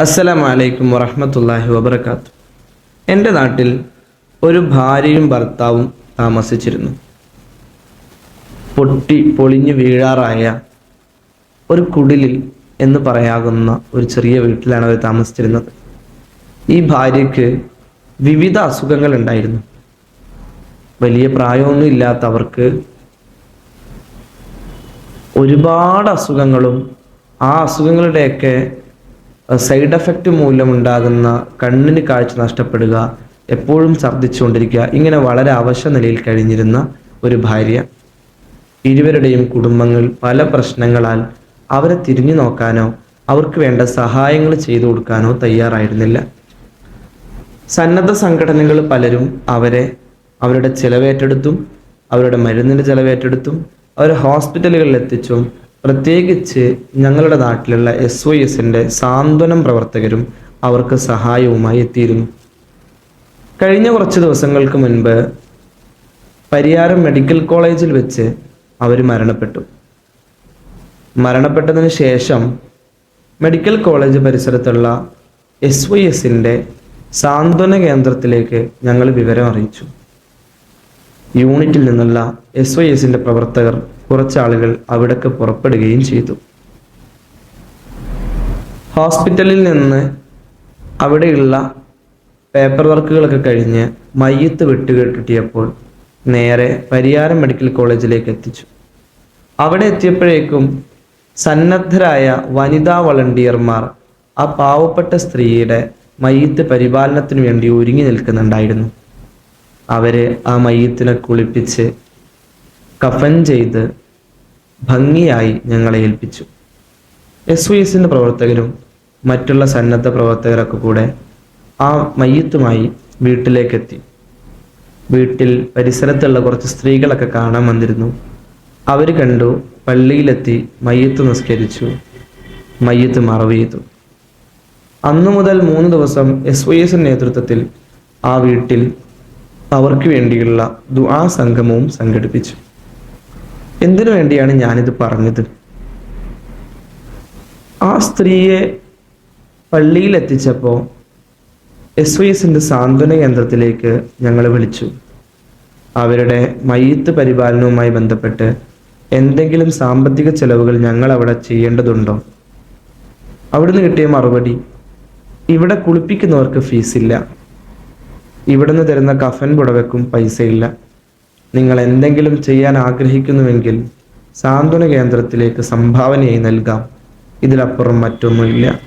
അസ്സലാമു അലൈക്കും വറഹ്മത്തുള്ളാഹി വബർക്കാത്തു എന്റെ നാട്ടിൽ ഒരു ഭാര്യയും ഭർത്താവും താമസിച്ചിരുന്നു. പൊട്ടി പൊളിഞ്ഞു വീഴാറായ ഒരു കുടിലിൽ എന്ന് പറയാകുന്ന ഒരു ചെറിയ വീട്ടിലാണ് അവർ താമസിച്ചിരുന്നത്. ഈ ഭാര്യയ്ക്ക് വിവിധ അസുഖങ്ങൾ ഉണ്ടായിരുന്നു. വലിയ പ്രായമൊന്നും ഇല്ലാത്തവർക്ക് ഒരുപാട് അസുഖങ്ങളും ആ അസുഖങ്ങളുടെയൊക്കെ സൈഡ് എഫക്റ്റ് മൂലമുണ്ടാകുന്ന കണ്ണിന് കാഴ്ച നഷ്ടപ്പെടുക എപ്പോഴും ഛർദ്ദിച്ചുകൊണ്ടിരിക്കുക ഇങ്ങനെ വളരെ അവശ നിലയിൽ കഴിഞ്ഞിരുന്ന ഒരു ഭാര്യ. ഇരുവരുടെയും കുടുംബങ്ങൾ പല പ്രശ്നങ്ങളാൽ അവരെ തിരിഞ്ഞു നോക്കാനോ അവർക്ക് വേണ്ട സഹായങ്ങൾ ചെയ്തു കൊടുക്കാനോ തയ്യാറായിരുന്നില്ല. സന്നദ്ധ സംഘടനകൾ പലരും അവരെ അവരുടെ ചിലവേറ്റെടുത്തും അവരുടെ മരുന്നിന്റെ ചിലവേറ്റെടുത്തും അവരെ ഹോസ്പിറ്റലുകളിൽ എത്തിച്ചും പ്രത്യേകിച്ച് ഞങ്ങളുടെ നാട്ടിലുള്ള എസ് ഒ എസിന്റെ സാന്ത്വനം പ്രവർത്തകരും അവർക്ക് സഹായവുമായി എത്തിയിരുന്നു. കഴിഞ്ഞ കുറച്ച് ദിവസങ്ങൾക്ക് മുൻപ് പരിയാരം മെഡിക്കൽ കോളേജിൽ വെച്ച് അവർ മരണപ്പെട്ടു. മരണപ്പെട്ടതിന് ശേഷം മെഡിക്കൽ കോളേജ് പരിസരത്തുള്ള എസ് വൈ എസിന്റെ സാന്ത്വന കേന്ദ്രത്തിലേക്ക് ഞങ്ങൾ വിവരം അറിയിച്ചു. യൂണിറ്റിൽ നിന്നുള്ള എസ് വൈ എസിന്റെ പ്രവർത്തകർ കുറച്ചാളുകൾ അവിടേക്ക് പുറപ്പെടുകയും ചെയ്തു. ഹോസ്പിറ്റലിൽ നിന്ന് അവിടെയുള്ള പേപ്പർ വർക്കുകളൊക്കെ കഴിഞ്ഞ് മയ്യത്ത് വിട്ടുകെട്ടിയപ്പോൾ നേരെ പരിയാരം മെഡിക്കൽ കോളേജിലേക്ക് എത്തിച്ചു. അവിടെ എത്തിയപ്പോഴേക്കും സന്നദ്ധരായ വനിതാ വളണ്ടിയർമാർ ആ പാവപ്പെട്ട സ്ത്രീയുടെ മയ്യത്ത് പരിപാലനത്തിന് വേണ്ടി ഒരുങ്ങി നിൽക്കുന്നുണ്ടായിരുന്നു. അവർ ആ മയ്യത്തിനെ കുളിപ്പിച്ച് കഫൻ ചെയ്ത് ഭംഗിയായി ഞങ്ങളെ ഏൽപ്പിച്ചു. എസ് വി എസിന്റെ പ്രവർത്തകരും മറ്റുള്ള സന്നദ്ധ പ്രവർത്തകരൊക്കെ കൂടെ ആ മയ്യത്തുമായി വീട്ടിലേക്കെത്തി. വീട്ടിൽ പരിസരത്തുള്ള കുറച്ച് സ്ത്രീകളൊക്കെ കാണാൻ വന്നിരുന്നു. അവർ കണ്ടു പള്ളിയിലെത്തി മയ്യത്ത് നിസ്കരിച്ചു. മയ്യത്ത് മറവ് ചെയ്തു. അന്നു മുതൽ മൂന്ന് ദിവസം എസ് വൈ എസിന്റെ നേതൃത്വത്തിൽ ആ വീട്ടിൽ അവർക്ക് വേണ്ടിയുള്ള ദുആ സംഗമവും സംഘടിപ്പിച്ചു. എന്തിനു വേണ്ടിയാണ് ഞാനിത് പറഞ്ഞത്? ആ സ്ത്രീയെ പള്ളിയിൽ എത്തിച്ചപ്പോൾ എസ് വൈ എസിന്റെ സാന്ത്വന കേന്ദ്രത്തിലേക്ക് ഞങ്ങൾ വിളിച്ചു. അവരുടെ മയ്യത്ത് പരിപാലനവുമായി ബന്ധപ്പെട്ട് എന്തെങ്കിലും സാമ്പത്തിക ചെലവുകൾ ഞങ്ങൾ അവിടെ ചെയ്യേണ്ടതുണ്ടോ? അവിടുന്ന് കിട്ടിയ മറുപടി ഇവിടെ കുളിപ്പിക്കുന്നവർക്ക് ഫീസില്ല. ഇവിടുന്ന് തരുന്ന കഫൻ പുടവയ്ക്കും പൈസയില്ല. നിങ്ങൾ എന്തെങ്കിലും ചെയ്യാൻ ആഗ്രഹിക്കുന്നുവെങ്കിൽ സാന്ത്വന കേന്ദ്രത്തിലേക്ക് സംഭാവനയായി നൽകാം. ഇതിലപ്പുറം മറ്റൊന്നുമില്ല.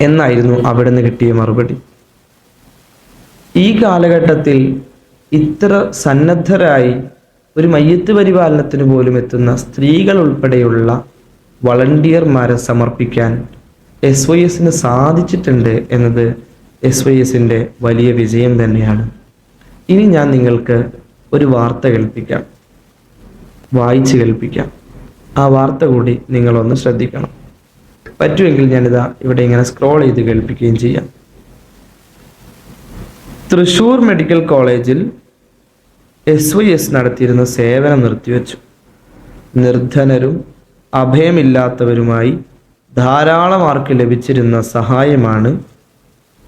എന്നായിരുന്നു അവിടുന്ന് കിട്ടിയ മറുപടി. ഈ കാലഘട്ടത്തിൽ ഇത്ര സന്നദ്ധരായി ഒരു മയ്യത്ത് പരിപാലനത്തിന് പോലും എത്തുന്ന സ്ത്രീകൾ ഉൾപ്പെടെയുള്ള വളണ്ടിയർമാരെ സമർപ്പിക്കാൻ എസ് വൈ എസിന് സാധിച്ചിട്ടുണ്ട് എന്നത് എസ് വൈ എസിന്റെ വലിയ വിജയം തന്നെയാണ്. ഇനി ഞാൻ നിങ്ങൾക്ക് ഒരു വാർത്ത കേൾപ്പിക്കാം. വായിച്ച് കേൾപ്പിക്കാം. ആ വാർത്ത കൂടി നിങ്ങളൊന്ന് ശ്രദ്ധിക്കണം. പറ്റുമെങ്കിൽ ഞാനിതാ ഇവിടെ ഇങ്ങനെ സ്ക്രോൾ ചെയ്ത് കേൾപ്പിക്കുകയും ചെയ്യാം. തൃശൂർ മെഡിക്കൽ കോളേജിൽ എസ് വൈ എസ് നടത്തിയിരുന്ന സേവനം നിർത്തിവെച്ചു. നിർധനരും അഭയമില്ലാത്തവരുമായി ധാരാളം ആർക്ക് ലഭിച്ചിരുന്ന സഹായമാണ്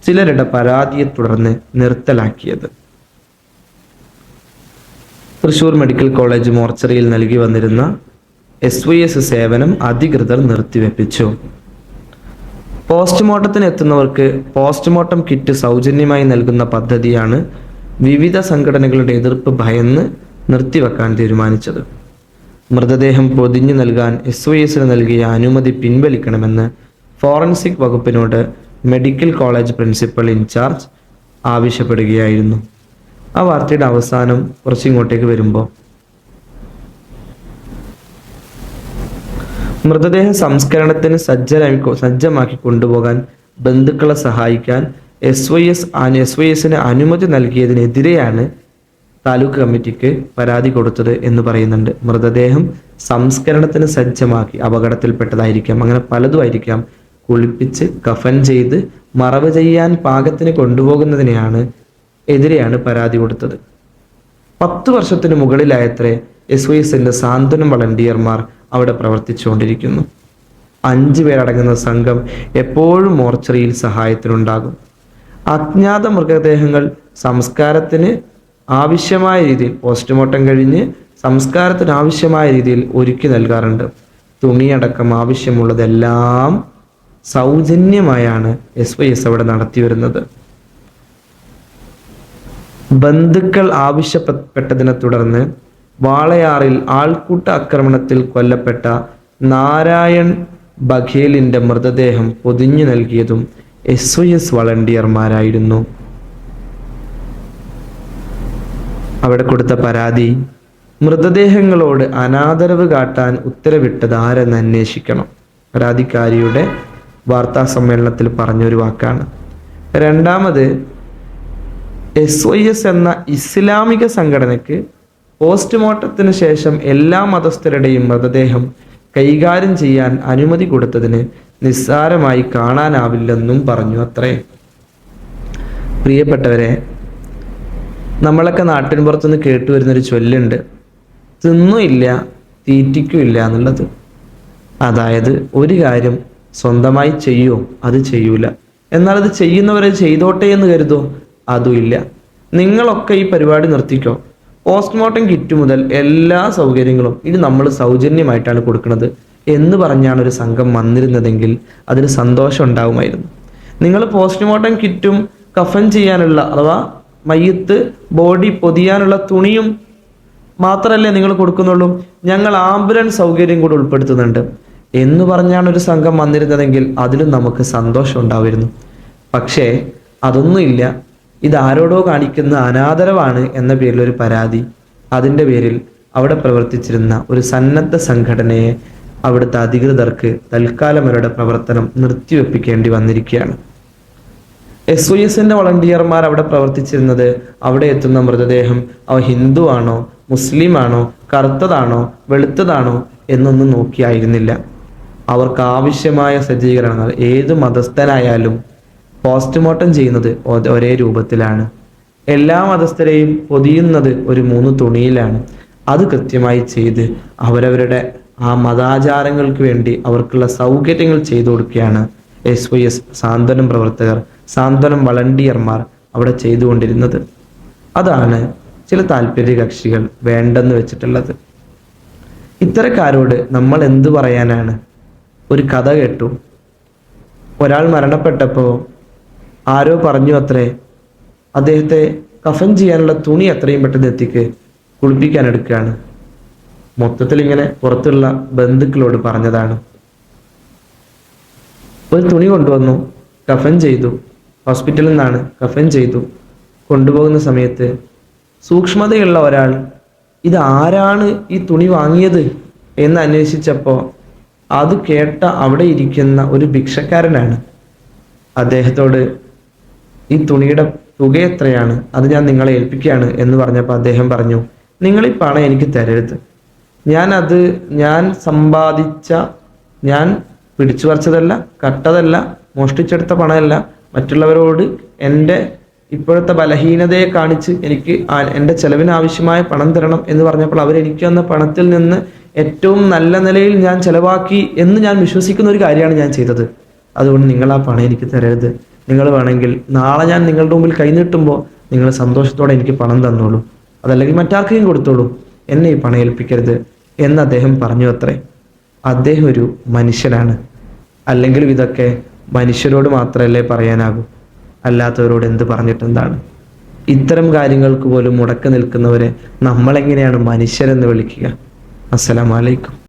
ചിലരുടെ പരാതിയെ തുടർന്ന് നിർത്തലാക്കിയത്. തൃശൂർ മെഡിക്കൽ കോളേജ് മോർച്ചറിയിൽ നൽകി വന്നിരുന്ന എസ് വൈ എസ് സേവനം അധികൃതർ നിർത്തിവെപ്പിച്ചു. പോസ്റ്റ്മോർട്ടത്തിന് എത്തുന്നവർക്ക് പോസ്റ്റ്മോർട്ടം കിറ്റ് സൗജന്യമായി നൽകുന്ന പദ്ധതിയാണ് വിവിധ സംഘടനകളുടെ എതിർപ്പ് ഭയന്ന് നിർത്തിവെക്കാൻ തീരുമാനിച്ചത്. മൃതദേഹം പൊതിഞ്ഞു നൽകാൻ എസ് വൈ എസിന് നൽകിയ അനുമതി പിൻവലിക്കണമെന്ന് forensic വകുപ്പിനോട് medical college principal in charge ആവശ്യപ്പെടുകയായിരുന്നു. ആ വാർത്തയുടെ അവസാനം കുറച്ചിങ്ങോട്ടേക്ക് വരുമ്പോൾ മൃതദേഹ സംസ്കരണത്തിന് സജ്ജരായി സജ്ജമാക്കി കൊണ്ടുപോകാൻ ബന്ധുക്കളെ സഹായിക്കാൻ S Y S S Y എസിന് അനുമതി നൽകിയതിനെതിരെയാണ് താലൂക്ക് കമ്മിറ്റിക്ക് പരാതി കൊടുത്തത് എന്ന് പറയുന്നുണ്ട്. മൃതദേഹം സംസ്കരണത്തിന് സജ്ജമാക്കി അപകടത്തിൽപ്പെട്ടതായിരിക്കാം. അങ്ങനെ പലതും ആയിരിക്കാം. കുളിപ്പിച്ച് കഫൻ ചെയ്ത് മറവ് ചെയ്യാൻ പാകത്തിന് കൊണ്ടുപോകുന്നതിനെയാണ് എതിരെയാണ് പരാതി കൊടുത്തത്. പത്ത് വർഷത്തിന് മുകളിലായത്രേ എസ് വൈ എസിന്റെ സാന്ത്വനം വളണ്ടിയർമാർ അവിടെ പ്രവർത്തിച്ചുകൊണ്ടിരിക്കുന്നു. അഞ്ചു പേരടങ്ങുന്ന സംഘം എപ്പോഴും മോർച്ചറിയിൽ സഹായത്തിനുണ്ടാകും. അജ്ഞാത മൃതദേഹങ്ങൾ സംസ്കാരത്തിന് ആവശ്യമായ രീതിയിൽ പോസ്റ്റ്മോർട്ടം കഴിഞ്ഞ് സംസ്കാരത്തിന് ആവശ്യമായ രീതിയിൽ ഒരുക്കി നൽകാറുണ്ട്. തുണിയടക്കം ആവശ്യമുള്ളതെല്ലാം സൗജന്യമായാണ് എസ് വൈ എസ് അവിടെ നടത്തി വരുന്നത് ബന്ധുക്കൾ ആവശ്യപ്പെട്ടതിനെ തുടർന്ന് വാളയാറിൽ ആൾക്കൂട്ട ആക്രമണത്തിൽ കൊല്ലപ്പെട്ട നാരായൺ ബഖേലിന്റെ മൃതദേഹം പൊതിഞ്ഞു നൽകിയതും എസ് ഒ എസ് വളണ്ടിയർമാരായിരുന്നു. അവിടെ കൊടുത്ത പരാതി മൃതദേഹങ്ങളോട് അനാദരവ് കാട്ടാൻ ഉത്തരവിട്ടത് ആരെന്ന് അന്വേഷിക്കണം. പരാതിക്കാരിയുടെ വാർത്താ സമ്മേളനത്തിൽ പറഞ്ഞൊരു വാക്കാണ്. രണ്ടാമത് എസ് വൈ എസ് എന്ന ഇസ്ലാമിക സംഘടനയ്ക്ക് പോസ്റ്റ്മോർട്ടത്തിന് ശേഷം എല്ലാ മതസ്ഥരുടെയും മൃതദേഹം കൈകാര്യം ചെയ്യാൻ അനുമതി കൊടുത്തതിന് നിസ്സാരമായി കാണാനാവില്ലെന്നും പറഞ്ഞു അത്രേ. പ്രിയപ്പെട്ടവരെ നമ്മളൊക്കെ നാട്ടിൻ പുറത്തുനിന്ന് കേട്ടു വരുന്നൊരു ചൊല്ലുണ്ട്. തിന്നുമില്ല തീറ്റിക്കുമില്ല എന്നുള്ളത്. അതായത് ഒരു കാര്യം സ്വന്തമായി ചെയ്യുമോ അത് ചെയ്യൂല. എന്നാൽ അത് ചെയ്യുന്നവരെ ചെയ്തോട്ടെ എന്ന് കരുതോ? അതുമില്ല. നിങ്ങളൊക്കെ ഈ പരിപാടി നിർത്തിക്കോ. പോസ്റ്റ്മോർട്ടം കിറ്റ് മുതൽ എല്ലാ സൗകര്യങ്ങളും ഇത് നമ്മൾ സൗജന്യമായിട്ടാണ് കൊടുക്കുന്നത് എന്ന് പറഞ്ഞാണ് ഒരു സംഘം വന്നിരുന്നതെങ്കിൽ അതിന് സന്തോഷം ഉണ്ടാവുമായിരുന്നു. നിങ്ങൾ പോസ്റ്റ്മോർട്ടം കിറ്റും കഫൻ ചെയ്യാനുള്ള അഥവാ മയ്യത്ത് ബോഡി പൊതിയാനുള്ള തുണിയും മാത്രമല്ലേ നിങ്ങൾ കൊടുക്കുന്നുള്ളൂ. ഞങ്ങൾ ആംബുലൻസ് സൗകര്യം കൂടെ ഉൾപ്പെടുത്തുന്നുണ്ട് എന്ന് പറഞ്ഞാണ് ഒരു സംഘം വന്നിരുന്നതെങ്കിൽ അതിലും നമുക്ക് സന്തോഷം ഉണ്ടാവുമായിരുന്നു. പക്ഷേ അതൊന്നുമില്ല. ഇത് ആരോടോ കാണിക്കുന്ന അനാദരവാണ് എന്ന പേരിൽ ഒരു പരാതി. അതിന്റെ പേരിൽ അവിടെ പ്രവർത്തിച്ചിരുന്ന ഒരു സന്നദ്ധ സംഘടനയെ അവിടുത്തെ അധികൃതർക്ക് തൽക്കാലം അവരുടെ പ്രവർത്തനം നിർത്തിവെപ്പിക്കേണ്ടി വന്നിരിക്കുകയാണ്. എസ് ഒ എസിന്റെ വളണ്ടിയർമാർ അവിടെ പ്രവർത്തിച്ചിരുന്നത് അവിടെ എത്തുന്ന മൃതദേഹം അവ ഹിന്ദു ആണോ മുസ്ലിം ആണോ കറുത്തതാണോ വെളുത്തതാണോ എന്നൊന്നും നോക്കിയായിരുന്നില്ല. അവർക്ക് ആവശ്യമായ സജ്ജീകരണങ്ങൾ ഏത് മതസ്ഥനായാലും പോസ്റ്റ്മോർട്ടം ചെയ്യുന്നത് ഒരേ രൂപത്തിലാണ്. എല്ലാ മതസ്ഥരെയും പൊതിയുന്നത് ഒരു മൂന്ന് തുണിയിലാണ്. അത് കൃത്യമായി ചെയ്ത് അവരവരുടെ ആ മതാചാരങ്ങൾക്ക് വേണ്ടി അവർക്കുള്ള സൗകര്യങ്ങൾ ചെയ്തു കൊടുക്കുകയാണ് എസ് വൈ എസ് സാന്ത്വനം പ്രവർത്തകർ സാന്ത്വനം വളണ്ടിയർമാർ അവിടെ ചെയ്തുകൊണ്ടിരുന്നത് അതാണ് ചില താല്പര്യ കക്ഷികൾ വേണ്ടെന്ന് വെച്ചിട്ടുള്ളത്. ഇത്തരക്കാരോട് നമ്മൾ എന്തു പറയാനാണ്? ഒരു കഥ കേട്ടു. ഒരാൾ മരണപ്പെട്ടപ്പോൾ ആരോ പറഞ്ഞു അത്രേ. അദ്ദേഹത്തെ കഫൻ ചെയ്യാനുള്ള തുണി അത്രയും പെട്ടെന്ന് എത്തിക്ക് കുളിപ്പിക്കാൻ എടുക്കുകയാണ്. മൊത്തത്തിൽ ഇങ്ങനെ പുറത്തുള്ള ബന്ധുക്കളോട് പറഞ്ഞതാണ്. ഒരു തുണി കൊണ്ടുവന്നു കഫൻ ചെയ്തു. ഹോസ്പിറ്റലിൽ നിന്നാണ് കഫൻ ചെയ്തു. കൊണ്ടുപോകുന്ന സമയത്ത് സൂക്ഷ്മതയുള്ള ഒരാൾ ഇത് ആരാണ് ഈ തുണി വാങ്ങിയത്? എന്ന് അന്വേഷിച്ചപ്പോൾ അത് കേട്ട അവിടെ ഇരിക്കുന്ന ഒരു ഭിക്ഷക്കാരനാണ്. അദ്ദേഹത്തോട് ഈ തുണിയുടെ തുക എത്രയാണ്? അത് ഞാൻ നിങ്ങളെ ഏൽപ്പിക്കുകയാണ് എന്ന് പറഞ്ഞപ്പോൾ അദ്ദേഹം പറഞ്ഞു നിങ്ങൾ ഈ പണം എനിക്ക് തരരുത്. ഞാൻ അത് ഞാൻ സമ്പാദിച്ച ഞാൻ പിടിച്ചു പറിച്ചതല്ല കട്ടതല്ല മോഷ്ടിച്ചെടുത്ത പണമല്ല. മറ്റുള്ളവരോട് എന്റെ ഇപ്പോഴത്തെ ബലഹീനതയെ കാണിച്ച് എനിക്ക് എന്റെ ചെലവിന് ആവശ്യമായ പണം തരണം എന്ന് പറഞ്ഞപ്പോൾ അവരെനിക്ക് വന്ന പണത്തിൽ നിന്ന് ഏറ്റവും നല്ല നിലയിൽ ഞാൻ ചെലവാക്കി എന്ന് ഞാൻ വിശ്വസിക്കുന്ന ഒരു കാര്യമാണ് ഞാൻ ചെയ്തത്. അതുകൊണ്ട് നിങ്ങൾ ആ പണം എനിക്ക് തരരുത്. നിങ്ങൾ വേണമെങ്കിൽ നാളെ ഞാൻ നിങ്ങളുടെ മുമ്പിൽ കൈനീട്ടുമ്പോൾ നിങ്ങൾ സന്തോഷത്തോടെ എനിക്ക് പണം തന്നോളൂ. അതല്ലെങ്കിൽ മറ്റാർക്കെയും കൊടുത്തോളൂ. എന്നെ ഈ പണം ഏൽപ്പിക്കരുത് എന്ന് അദ്ദേഹം പറഞ്ഞു അത്രേ. അദ്ദേഹം ഒരു മനുഷ്യനാണ്. അല്ലെങ്കിൽ ഇതൊക്കെ മനുഷ്യരോട് മാത്രമല്ലേ പറയാനാകൂ. അല്ലാത്തവരോട് എന്ത് പറഞ്ഞിട്ടെന്താണ്? ഇത്തരം കാര്യങ്ങൾക്ക് പോലും മുടക്കം നിൽക്കുന്നവരെ നമ്മളെങ്ങനെയാണ് മനുഷ്യരെന്ന് വിളിക്കുക? അസ്സലാമലൈക്കും